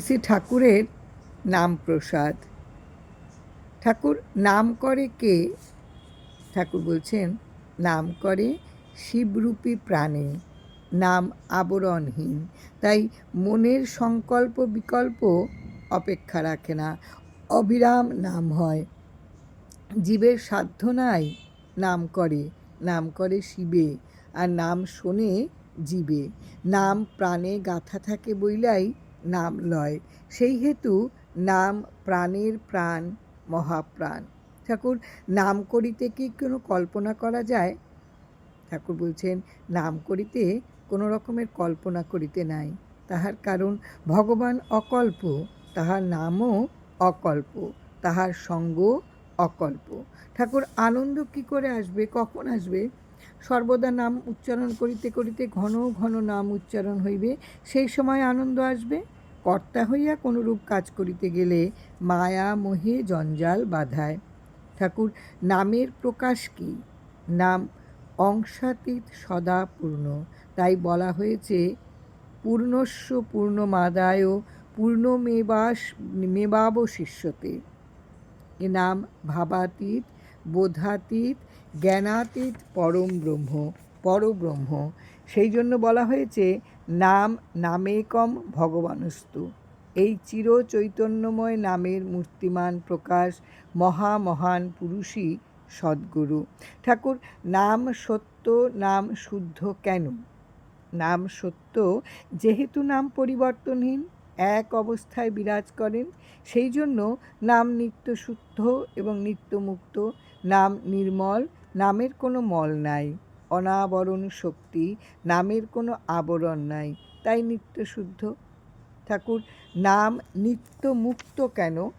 শ্রী ঠাকুরের নাম প্রসাদ। ঠাকুর নাম করে কে? ঠাকুর বলছেন, নাম করে শিবরূপী প্রাণে, নাম আবরণহীন। তাই মনের সংকল্প বিকল্প অপেক্ষা রাখে না। অবিরাম নাম হয়। জীবের সাধ্য নাই নাম করে নাম করে শিবে, আর নাম শোনে জীবে। নাম প্রাণে গাথা থাকে বইলাই নাম লয়। সেই হেতু নাম প্রাণের প্রাণ, মহাপ্রাণ। ঠাকুর, নাম করিতে কি কোনো কল্পনা করা যায়? ঠাকুর বলছেন, নাম করিতে কোনো রকমের কল্পনা করিতে নাই। তাহার কারণ, ভগবান অকল্প, তাহার নামও অকল্প, তাহার সঙ্গ অকল্প। ঠাকুর, আনন্দ কি করে আসবে? কখন আসবে? সর্বদা নাম উচ্চারণ করিতে করিতে ঘন ঘন নাম উচ্চারণ হইবে, সেই সময় আনন্দ আসবে। কর্তা হইয়া কোনরূপ কাজ করিতে গেলে মায়া, মোহে, জঞ্জাল বাধায়। ঠাকুর, নামের প্রকাশ কি? নাম অংশাতীত সদা পূর্ণ। তাই বলা হয়েছে, পূর্ণস্য পূর্ণমাদায় পূর্ণমেবাস, মেবাবশিষ্যতে। এ নাম ভাবাতীত বোধাতীত, জ্ঞানাতীত, পরম ব্রহ্ম, পরব্রহ্ম। সেই জন্য বলা হয়েছে, নাম নামেকম ভগবানস্তু। এই চির চৈতন্যময় নামের মূর্তিমান প্রকাশ মহা মহান পুরুষই সদ্গুরু। ঠাকুর, নাম সত্য, নাম শুদ্ধ কেন? নাম সত্য যেহেতু নাম পরিবর্তনহীন এক অবস্থায় বিরাজ করেন। সেই জন্য নাম নিত্য শুদ্ধ এবং নিত্যমুক্ত, নাম নির্মল, নামের কোনো মল নাই। অনাবরণ শক্তি, নামের কোনো আবরণ নাই। তাই নিত্য শুদ্ধ। ঠাকুর, নাম নিত্য মুক্ত কেন?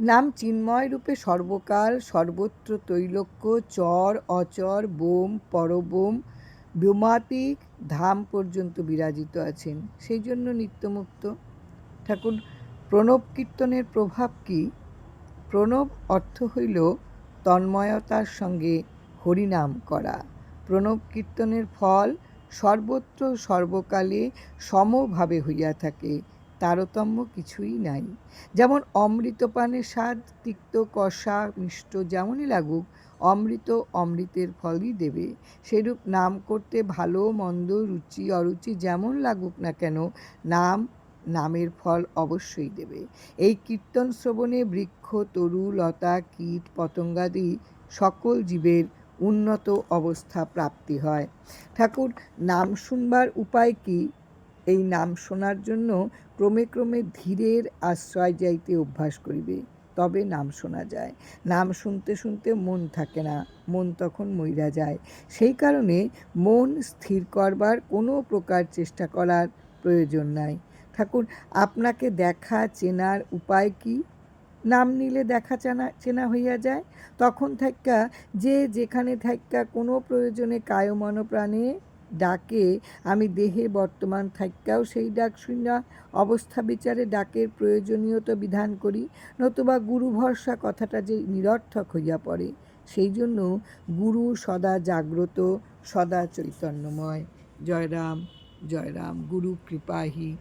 নাম চিন্ময় রূপে সর্বকাল, সর্বত্র তৈলক্য চর, অচর, বোম, পরবোম ব্যোমাতিক ধাম পর্যন্ত বিরাজিত আছেন। সেই জন্য নিত্যমুক্ত। ঠাকুর, প্রণব কীর্তনের প্রভাব কি? প্রণব অর্থ হইল তন্ময়তার সঙ্গে হরিনাম করা। প্রণব কীর্তনের ফল সর্বত্র সর্বকালে সমভাবে হইয়া থাকে। তারতম্য কিছুই নাই। যেমন অমৃতপানের স্বাদ তিক্ত, কষা, মিষ্ট যেমনই লাগুক, অমৃত অমৃতের ফলই দেবে। সেরূপ নাম করতে ভালো, মন্দ, রুচি, অরুচি যেমন লাগুক না কেন, নাম, নামের ফল অবশ্যই দেবে। এই কীর্তন শ্রবণে বৃক্ষ, তরু, লতা, কীট পতঙ্গাদি সকল জীবের উন্নত অবস্থা প্রাপ্তি হয়। ঠাকুর, নাম শুনবার উপায় কি? এই নাম শোনার জন্য ক্রমে ক্রমে ধীরের আশ্রয় যাইতে অভ্যাস করিবে। তবে নাম শোনা যায়। নাম শুনতে শুনতে মন থাকে না। মন তখন মইরা যায়। সেই কারণে মন স্থির করবার কোনো প্রকার চেষ্টা করার প্রয়োজন নাই। ঠাকুর, আপনাকে দেখা চেনার উপায় কি? নাম নিলে দেখা চেনা চেনা হইয়া যায়। তখন থাকা যে যেখানে থাকা কোনো প্রয়োজনে কায়মন প্রাণে ডাকে, আমি দেহে বর্তমান থাকাও সেই ডাক শুনিয়া অবস্থা বিচারে ডাকের প্রয়োজনীয়তা বিধান করি, নতুবা গুরু ভরসা কথাটা যে নিরর্থক হইয়া পড়ে, সেই জন্য গুরু সদা জাগ্রত, সদা চৈতন্যময়। জয়রাম জয়রাম, গুরু কৃপাহি।